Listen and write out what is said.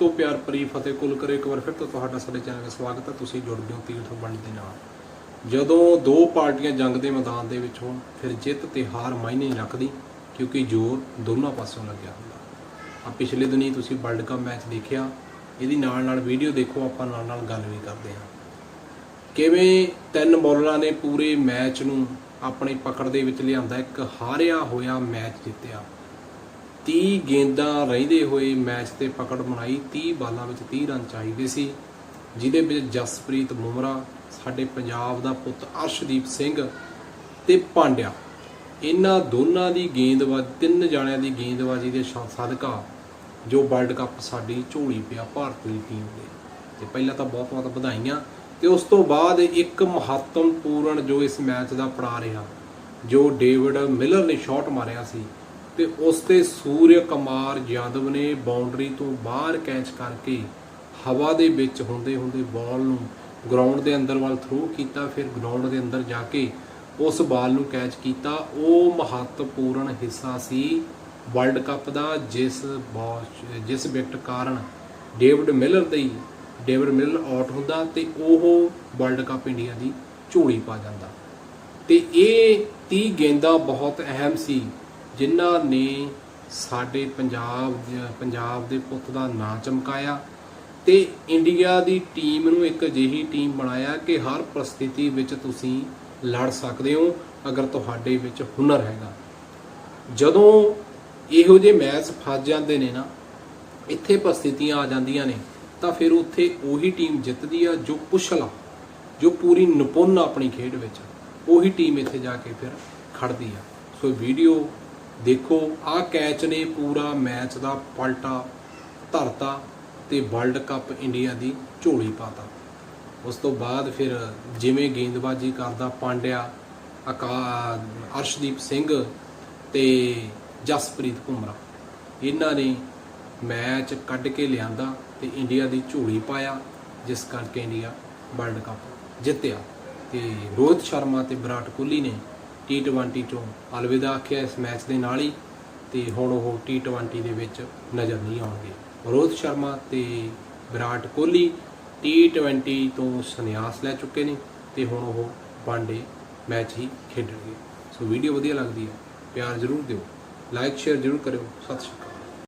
ਤੋਂ ਪਿਆਰ ਭਰੀ ਫਤਿਹ ਕੁੱਲ ਕਰੇ। ਇੱਕ ਵਾਰ ਫਿਰ ਤੋਂ ਤੁਹਾਡਾ ਸਾਡੇ ਚੈਨਲ 'ਤੇ ਸਵਾਗਤ ਹੈ। ਤੁਸੀਂ ਜੁੜ ਗਏ ਹੋ ਤੀਰਥ ਵੰਡ ਦੇ ਨਾਲ। ਜਦੋਂ ਦੋ ਪਾਰਟੀਆਂ ਜੰਗ ਦੇ ਮੈਦਾਨ ਦੇ ਵਿੱਚ ਹੋਣ, ਫਿਰ ਜਿੱਤ ਤੇ ਹਾਰ ਮਾਇਨੇ ਰੱਖਦੀ, ਕਿਉਂਕਿ ਜ਼ੋਰ ਦੋਨਾਂ ਪਾਸਿਓਂ ਲੱਗਿਆ ਹੁੰਦਾ। ਆ ਪਿਛਲੇ ਦਿਨੀ ਤੁਸੀਂ ਵਰਲਡ ਕੱਪ ਮੈਚ ਦੇਖਿਆ। ਇਹਦੀ ਨਾਲ ਨਾਲ ਵੀਡੀਓ ਦੇਖੋ, ਆਪਾਂ ਨਾਲ ਨਾਲ ਗੱਲ ਵੀ ਕਰਦੇ ਹਾਂ। ਕਿਵੇਂ ਤਿੰਨ ਬੌਲਰਾਂ ਨੇ ਪੂਰੇ ਮੈਚ ਨੂੰ ਆਪਣੀ ਪਕੜ ਦੇ ਵਿੱਚ ਲਿਆਂਦਾ, ਇੱਕ ਹਾਰਿਆ ਹੋਇਆ ਮੈਚ ਜਿੱਤਿਆ। 30 ਗੇਂਦਾਂ ਰਹਿੰਦੇ ਹੋਏ ਮੈਚ ਤੇ ਪਕੜ ਬਣਾਈ 30 ਬਾਲਾਂ ਵਿੱਚ 30 ਰਨ ਚਾਹੀਦੇ ਸੀ, ਜਿਹਦੇ ਵਿੱਚ ਜਸਪ੍ਰੀਤ ਬੁਮਰਾ ਸਾਡੇ ਪੰਜਾਬ ਦਾ ਪੁੱਤ ਅਰਸ਼ਦੀਪ ਸਿੰਘ ਤੇ ਪਾਂਡਿਆ। ਇਹਨਾਂ ਦੋਨਾਂ ਦੀ ਗੇਂਦਬਾਜ਼ੀ, ਤਿੰਨ ਜਾਣਿਆਂ ਦੀ ਗੇਂਦਬਾਜ਼ੀ ਦੇ ਸ਼- ਸਦਕਾ ਜੋ ਵਰਲਡ ਕੱਪ ਸਾਡੀ ਝੋਲੀ ਪਿਆ ਭਾਰਤ ਦੀ ਟੀਮ ਦੇ। ਤੇ ਪਹਿਲਾਂ ਤਾਂ ਬਹੁਤ ਬਹੁਤ ਵਧਾਈਆਂ। ਤੇ ਉਸ ਤੋਂ ਬਾਅਦ ਇੱਕ ਮਹੱਤਵਪੂਰਨ ਜੋ ਇਸ ਮੈਚ ਦਾ ਪੜਾ ਰਿਹਾ, ਜੋ ਡੇਵਿਡ ਮਿਲਰ ਨੇ ਸ਼ਾਟ ਮਾਰਿਆ ਸੀ ਤੇ ਉਸ ਤੇ ਸੂਰਯ ਕੁਮਾਰ ਯਾਦਵ ਨੇ ਬਾਉਂਡਰੀ ਤੋਂ ਬਾਹਰ ਕੈਚ ਕਰਕੇ ਹਵਾ ਦੇ ਵਿੱਚ ਹੁੰਦੇ ਹੁੰਦੇ ਬਾਲ ਨੂੰ ਗਰਾਊਂਡ ਦੇ ਅੰਦਰ ਵੱਲ ਥਰੋ ਕੀਤਾ, ਫਿਰ ਗਰਾਊਂਡ ਦੇ ਅੰਦਰ ਜਾ ਕੇ ਉਸ ਬਾਲ ਨੂੰ ਕੈਚ ਕੀਤਾ। ਉਹ ਮਹੱਤਵਪੂਰਨ ਹਿੱਸਾ ਸੀ ਵਰਲਡ ਕੱਪ ਦਾ, ਜਿਸ ਬਾਲ ਜਿਸ ਵਿਕਟ ਕਾਰਨ ਡੇਵਿਡ ਮਿਲਰ ਦੀ ਡੇਵਿਡ ਮਿਲਰ ਆਊਟ ਹੁੰਦਾ ਤੇ ਉਹ ਵਰਲਡ ਕੱਪ ਇੰਡੀਆ ਦੀ ਝੋਲੀ ਪਾ ਜਾਂਦਾ। ਤੇ ਇਹ 30 ਗੇਂਦਾਂ ਬਹੁਤ ਅਹਿਮ ਸੀ। ਜਿਨ੍ਹਾਂ ਨੇ ਸਾਡੇ ਪੰਜਾਬ ਪੰਜਾਬ ਦੇ ਪੁੱਤ ਦਾ ਨਾਂ ਚਮਕਾਇਆ ਤੇ ਇੰਡੀਆ ਦੀ ਟੀਮ ਨੂੰ ਇੱਕ ਅਜਿਹੀ ਟੀਮ ਬਣਾਇਆ ਕਿ ਹਰ ਪਰਿਸਥਿਤੀ ਵਿੱਚ ਤੁਸੀਂ ਲੜ ਸਕਦੇ ਹੋ, ਅਗਰ ਤੁਹਾਡੇ ਵਿੱਚ ਹੁਨਰ ਹੈਗਾ। ਜਦੋਂ ਇਹੋ ਜਿਹੇ ਮੈਚ ਫਸ ਜਾਂਦੇ ਨੇ ਨਾ, ਇੱਥੇ ਪਰਿਸਥਿਤੀਆਂ ਆ ਜਾਂਦੀਆਂ ਨੇ, ਤਾਂ ਫਿਰ ਉੱਥੇ ਉਹੀ ਟੀਮ ਜਿੱਤਦੀ ਆ ਜੋ ਕੁਸ਼ਲ ਆ, ਜੋ ਪੂਰੀ ਨਿਪੁੰਨ ਆਪਣੀ ਖੇਡ ਵਿੱਚ, ਉਹੀ ਟੀਮ ਇੱਥੇ ਜਾ ਕੇ ਫਿਰ ਖੜਦੀ ਆ। ਸੋ ਵੀਡੀਓ ਦੇਖੋ ਆਹ ਕੈਚ ਨੇ ਪੂਰਾ ਮੈਚ ਦਾ ਪਲਟਾ ਧਰਤਾ ਤੇ ਵਰਲਡ ਕੱਪ ਇੰਡੀਆ ਦੀ ਝੋਲੀ ਪਾਤਾ। ਉਸ ਤੋਂ ਬਾਅਦ ਫਿਰ ਜਿਵੇਂ ਗੇਂਦਬਾਜ਼ੀ ਕਰਦਾ ਪਾਂਡਿਆ, ਅਕਾ, ਅਰਸ਼ਦੀਪ ਸਿੰਘ ਤੇ ਜਸਪ੍ਰੀਤ ਘੁੰਮਰਾ। ਇਹਨਾਂ ਨੇ ਮੈਚ ਕੱਢ ਕੇ ਲਿਆਂਦਾ ਤੇ ਇੰਡੀਆ ਦੀ ਝੋਲੀ ਪਾਇਆ, ਜਿਸ ਕਰਕੇ ਇੰਡੀਆ ਵਰਲਡ ਕੱਪ ਜਿੱਤਿਆ। ਤੇ ਰੋਹਿਤ ਸ਼ਰਮਾ ਤੇ ਵਿਰਾਟ ਕੋਹਲੀ ਨੇ T20 ਚੋਂ ਅਲਵਿਦਾ ਆਖਿਆ ਇਸ ਮੈਚ ਦੇ ਨਾਲ ਹੀ, ਤੇ ਹੁਣ ਉਹ T20 ਦੇ ਵਿੱਚ ਨਜ਼ਰ ਨਹੀਂ ਆਉਣਗੇ। ਰੋਹਿਤ ਸ਼ਰਮਾ ਤੇ ਵਿਰਾਟ ਕੋਹਲੀ T20 ਤੋਂ ਸੰਨਿਆਸ ਲੈ ਚੁੱਕੇ ਨੇ, ਤੇ ਹੁਣ ਉਹ ਵਨਡੇ ਮੈਚ ਹੀ ਖੇਡਣਗੇ। ਸੋ ਵੀਡੀਓ ਵਧੀਆ ਲੱਗਦੀ ਹੈ, ਪਿਆਰ ਜ਼ਰੂਰ ਦਿਓ। ਲਾਈਕ ਸ਼ੇਅਰ ਜ਼ਰੂਰ ਕਰਿਓ। ਸਤਿ ਸ਼੍ਰੀ ਅਕਾਲ।